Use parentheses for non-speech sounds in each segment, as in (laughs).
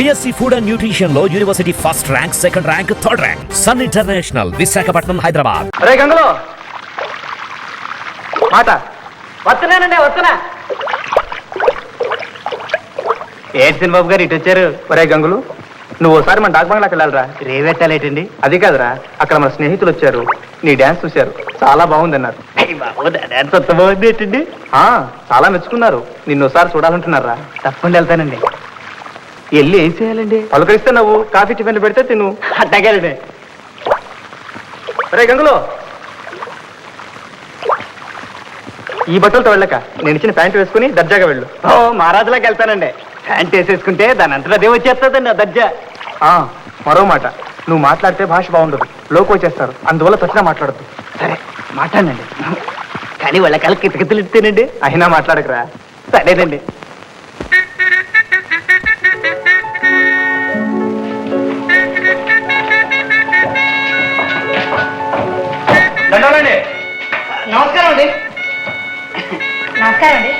BSc food and న్యూట్రిషన్లో university first rank second rank third rank sun international Visakhapatnam Hyderabad రే గంగులు. మాట వస్తున్నానండి వస్తున్నా. ఏంటి బాబు గారు ఇటు వచ్చారు? ఒరే గంగులు నువ్వు ఒకసారి మన డాక్ బంగ్లాకి వెళ్ళాలరా. రేవెట్టాలేటండి అది కాదురా అక్కడ మన స్నేహితులు వచ్చారు. నీ డ్యాన్స్ చూశారు. చాలా బాగుందన్నారు. డ్యాన్స్ అంత బాగుంది ఏంటండి? చాలా మెచ్చుకున్నారు. నిన్ను ఒకసారి చూడాలంటున్నారా? తప్పకుండా వెళ్తానండి. వెళ్ళి ఏం చేయాలండి పలకరిస్తే నువ్వు కాఫీ టిఫిన్ పెడితే తిను అట్టగానే రే గంగులు ఈ బట్టలతో వెళ్ళక నేను ఇచ్చిన ప్యాంట్ వేసుకుని దర్జాగా వెళ్ళు ఓ మహారాజులాకి వెళ్తానండి ప్యాంట్ వేసేసుకుంటే దాని అంతటా అదే వచ్చేస్తుందండి ఆ దర్జా మరో మాట నువ్వు మాట్లాడితే భాష బాగుండదు లోకి వచ్చేస్తారు అందువల్ల తచ్చినా మాట్లాడద్దు సరే మాట్లాడండి కానీ వాళ్ళ కళ్ళ కితకితలు ఇస్తేనండి అయినా మాట్లాడకరా సరేనండి నమస్కారం అండి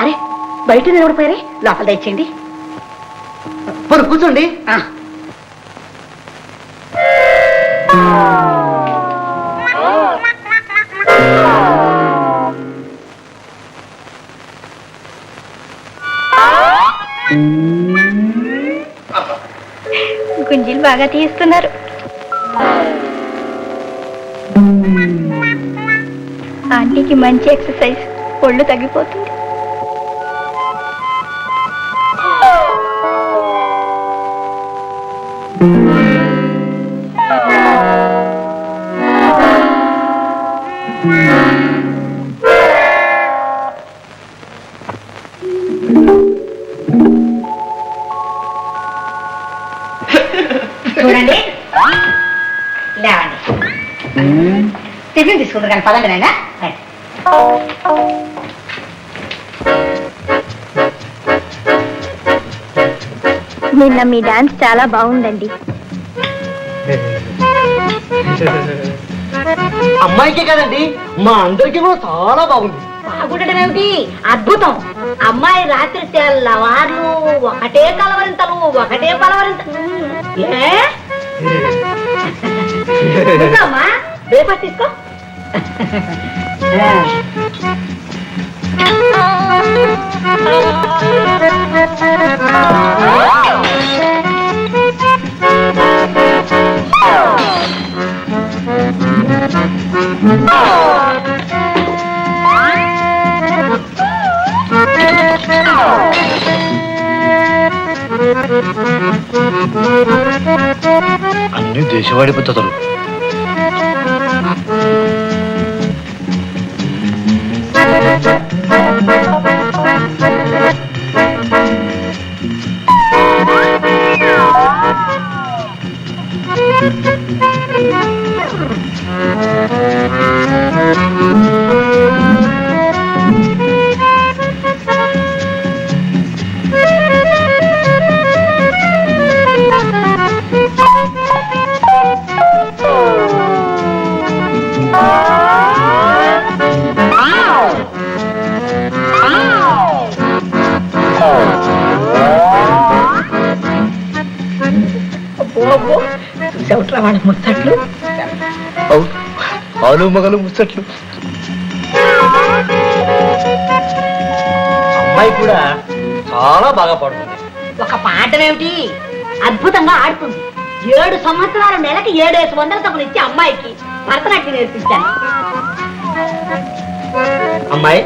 అరే బయట నిలబడిపోయారే? లోపల తెచ్చండి పోనీ కూర్చోండి. గుంజీలు బాగా తీస్తున్నారు. ఆంటీకి మంచి ఎక్సర్సైజ్. ఒళ్ళు తగ్గిపోతుంది. చూడండి. లేవండి. టిఫిన్ తీసుకుంటారు కానీ పదండి నాయన. నిన్న మీ డాన్స్ చాలా బాగుందండి. (laughs) అమ్మాయికే కదండి మా అందరికీ కూడా చాలా బాగుంది. బాగుండటం ఏమిటి? అద్భుతం. అమ్మాయి రాత్రి తెల్లవార్లు ఒకటే కలవరింతలు ఒకటే కూర్చోమ్మా బ్రేక్ఫాస్ట్ తీసుకో. (laughs) అన్ని దేశవాడి పద్ధతులు చూసవట్రా వాళ్ళ ముచ్చట్లు? ఆలు మగలు ముచ్చట్లు. అమ్మాయి కూడా చాలా బాగా పాడుతుంది. ఒక పాఠమేమిటి? అద్భుతంగా ఆడుతుంది. ఏడు సంవత్సరాల నెలకి ఏడేసి వందల తప్పులు ఇచ్చి అమ్మాయికి భరతనాట్యం నేర్పించాను అమ్మాయి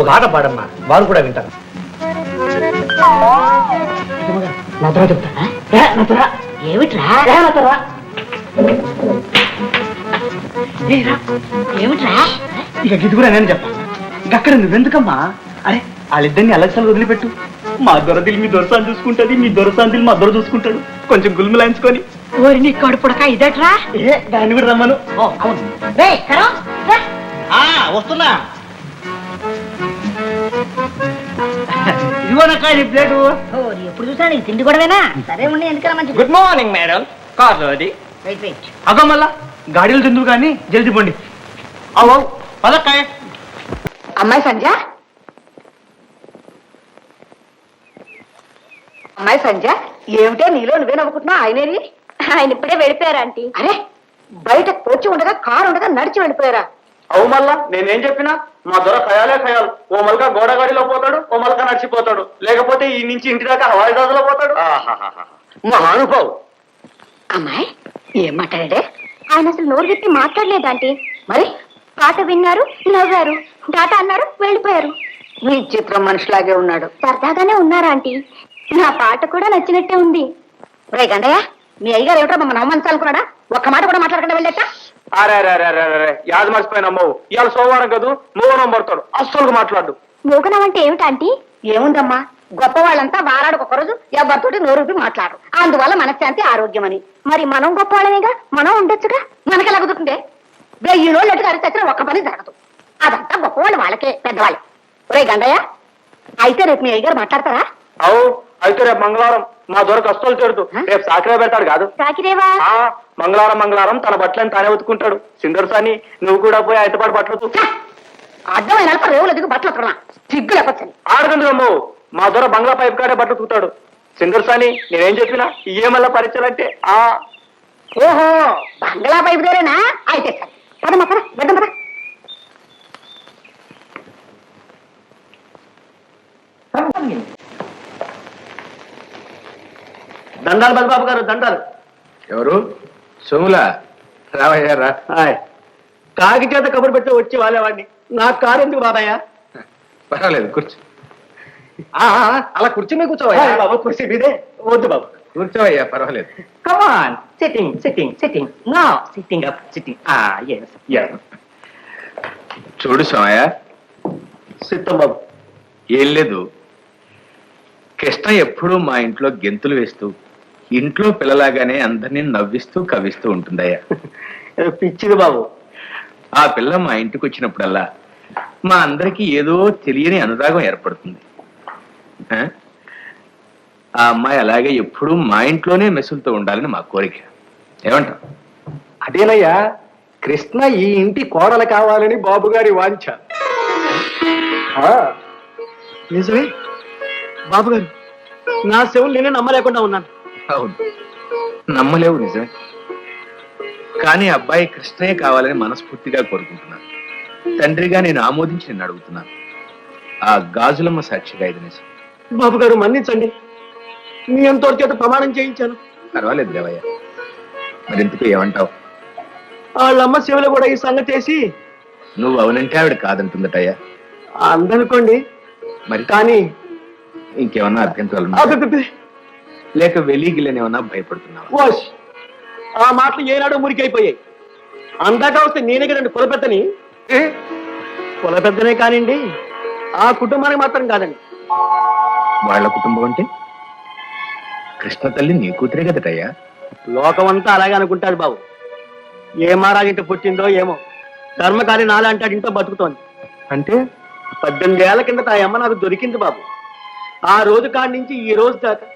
ఒక ఆట పాడమ్మా. వాళ్ళు కూడా వింటారు. ఏమిట్రా. ఏమిట్రా? ఇక ఇది కూడా నేను చెప్పాను ఇక అక్కడ నువ్వెందుకమ్మా? అరే వాళ్ళిద్దరిని అలక్సలు వదిలిపెట్టు. మా దొరదిల్ మీ దొరసాన్ని చూసుకుంటది మీ దొరసాందిల్ మా దొర చూసుకుంటాడు. కొంచెం గుల్ములాయించుకొని ఓరి నీ కడుపుడక ఇదట్రా? ఏ దాన్ని కూడా రమ్మను. వస్తున్నా. ఇదిగోనక్క నీ ప్లేటు. ఓరి ఎప్పుడు చూసినా తిండి కూడావేనా? సరే ఉండి ఎందుకన్నా మంచి గుడ్ మార్నింగ్ మేడం. కాదు అది వెయిట్ వెయిట్ అగో మళ్ళా గాడిలు తిందువు కానీ జల్దీ పండి అవు పదక్కాయ. అమ్మాయి సంజ అమ్మాయి సంజ ఏమిటే నీలో నువ్వే నవ్వుకుంటున్నావు? ఆయనేది? ఆయన ఇప్పుడే వెళ్ళిపోయారు ఆంటీ. అరే బయట వచ్చి ఉండగా కారు ఉండగా నడిచి వెళ్ళిపోయారా? అవు మళ్ళా నేనేం చెప్పినా? మా దొర ఖయాలే ఖయాలు. ఓ మల్క గోడగాడిలో పోతాడు ఓ మల్క నడిచిపోతాడు. లేకపోతే ఈ నుంచి ఇంటి దాకా హవాయి జహాజులో పోతాడు. మహానుభావు అమ్మాయి? ఏం మాట్లాడే ఆయన అసలు నోరు విప్పి మాట్లాడలేదు ఆంటీ. మరి? పాట విన్నారు నవ్వారు. టాటా అన్నారు వెళ్ళిపోయారు. మీ చిత్రం మనిషిలాగే ఉన్నాడు. సరదాగానే ఉన్నారు ఆంటీ. నా పాట కూడా నచ్చినట్టే ఉంది. రే గండయ్య మీ అయ్యగారు ఏమిటో మమ్మల్ని అవమానించాలనుకున్నాడా? ఒక్క మాట కూడా మాట్లాడకుండా వెళ్ళట అరే మర్చిపోయిన అమ్మవు ఇవాళ సోమవారం కదూ? మూవనం పడతాడు అస్సలు మాట్లాడు. మోగనం అంటే ఏమిటి ఆంటీ? ఏముందమ్మా? గొప్ప వాళ్ళంతా వారాడు ఒక రోజు ఎవరితోటి నోరూపి మాట్లాడరు. అందువల్ల మనశ్శాంతి ఆరోగ్యం అని మరి మనం గొప్ప వాళ్ళమేగా మనం ఉండొచ్చుగా? మనకి ఎలా కుదురుతుంది? వెయ్యి రోజులు ఎటు గారి చచ్చిన ఒక్క పని జరగదు. అదంతా గొప్పవాళ్ళు వాళ్ళకే పెద్దవాళ్ళు. ఒరే గండయ్య అయితే రేపు మీ అయ్యగారు మాట్లాడతారా? అవు అయితే రేపు మంగళవారం. మా దొరకు అస్సలు తిడుతూ రేపు సాకరే పెడతాడు కాదు. రాకిరేవా ఆ మంగళవారం మంగళవారం తన బట్టలను తానే ఉతుకుంటాడు సిందర్ సాని నువ్వు కూడా పోయి ఆయనపాటు బట్టలు. అడ్డమైన రేవులు దిగు బట్టలు ఉతకడం సిగ్గు లేకొచ్చని ఆడుకుంది అమ్మవు మా దొర బంగ్లా పైప్ కాడే బట్టలు ఉతుకుతాడు సిందర్ సాని నేనేం చెప్పినా? ఇయ్యేమల్లా పరిచయాలంటే ఆ. ఓహో బంగ్లా పైపు దేరేనా అయితే సరే. పదమ్మా పద వెళ్దాం పద. దండాలు బలిబాబు గారు దండాలు. ఎవరు? సోముల? రావయ్యారా. కాకి చేత కబురు పెట్టి వచ్చి వాళ్ళేవాడిని నా కారు ఎందుకు బాబాయ్? పర్వాలేదు కూర్చో. అలా కుర్చీ మీద కూర్చోవయ్యా? బాబు కుర్చీ మీదే. వద్దు బాబు. కూర్చోవయ్యా పర్వాలేదు. Sitting, sitting, sitting. Now, sitting up, sitting. Ah, yes, yes. చూడు సోమయ్య. సిద్ధం బాబు. ఏం లేదు. కృష్ణ ఎప్పుడూ మా ఇంట్లో గెంతులు వేస్తూ ఇంట్లో పిల్లలాగానే అందరినీ నవ్విస్తూ కవిస్తూ ఉంటుందయ్యా. (laughs) పిచ్చిది బాబు. ఆ పిల్ల మా ఇంటికి వచ్చినప్పుడల్లా మా అందరికీ ఏదో తెలియని అనురాగం ఏర్పడుతుంది. ఆ? అమ్మాయి అలాగే ఎప్పుడూ మా ఇంట్లోనే మెసులుతూ ఉండాలని మా కోరిక. ఏమంటావు? అదేనయ్యా కృష్ణ ఈ ఇంటి కోడలు కావాలని బాబు గారి వాంఛ నిజమే. బాబు గారు నా చెవులు నేనే నమ్మలేకుండా ఉన్నాను. అవును. నమ్మలేవు నిజమే. కానీ అబ్బాయి కృష్ణే కావాలని మనస్ఫూర్తిగా కోరుకుంటున్నాను. తండ్రిగా నేను ఆమోదించి నిన్ను అడుగుతున్నాను. ఆ గాజులమ్మ సాక్షిగా ఇది నిజం. బాబు గారు మన్నించండి. మీ ఎంతో చేత ప్రమాణం చేయించాను. పర్వాలేదు దేవయ్య. మరింతకు ఏమంటావు? వాళ్ళమ్మ శివులు కూడా ఈ సంగతి చేసి నువ్వు అవునంటే ఆవిడ కాదంటుందటయ్యా. అందనుకోండి. మరి? కానీ ఇంకేమన్నా అభ్యంతరాలు లేక వెలిగిలేనేమన్నా భయపడుతున్నావా? ఆ మాటలు ఏనాడో మురికైపోయాయి. అందాక వస్తే నేనే కదండి కులపెద్దని? కులపెద్దనే కానివ్వండి ఆ కుటుంబానికి మాత్రం కాదండి. వాళ్ళ కుటుంబం అంటే? కృష్ణ తల్లి నీ కూతురే కదటయ్యా? లోకమంతా అలాగే అనుకుంటాడు బాబు. ఏ మహారాజు పుట్టిందో ఏమో. ధర్మకారి నాలంటాడు ఇంట్లో బతుకుతోంది. అంటే? పద్దెనిమిది ఏళ్ళ కిందట ఆ అమ్మ నాకు దొరికింది బాబు. ఆ రోజు కాడి నుంచి ఈ రోజు దాకా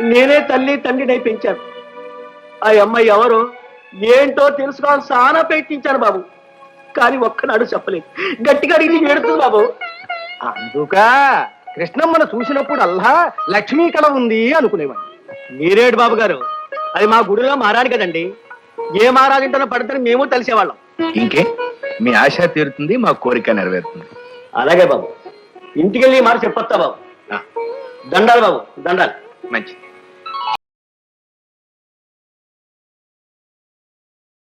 నేనే తల్లి తండ్రినై పెంచాను. ఆ అమ్మ ఎవరో ఏంటో తెలుసుకోవాలి చాలా ప్రయత్నించాను బాబు. కానీ ఒక్కనాడు చెప్పలేదు. గట్టిగా అడిగి ఏడుతుంది బాబు. అందుక? కృష్ణమ్మను చూసినప్పుడు అల్లా లక్ష్మీ కళ ఉంది అనుకునేవాడు. మీరేడు బాబు గారు అది మా గుడిలో మారాడు కదండి. ఏ మహారాజంటో పడతారని మేము తెలిసేవాళ్ళం. ఇంకే మీ ఆశ తీరుతుంది మా కోరిక నెరవేరుతుంది. అలాగే బాబు. ఇంటికెళ్ళి మాట చెప్పొస్తా బాబు. దండాలు బాబు దండాలు. మంచిది.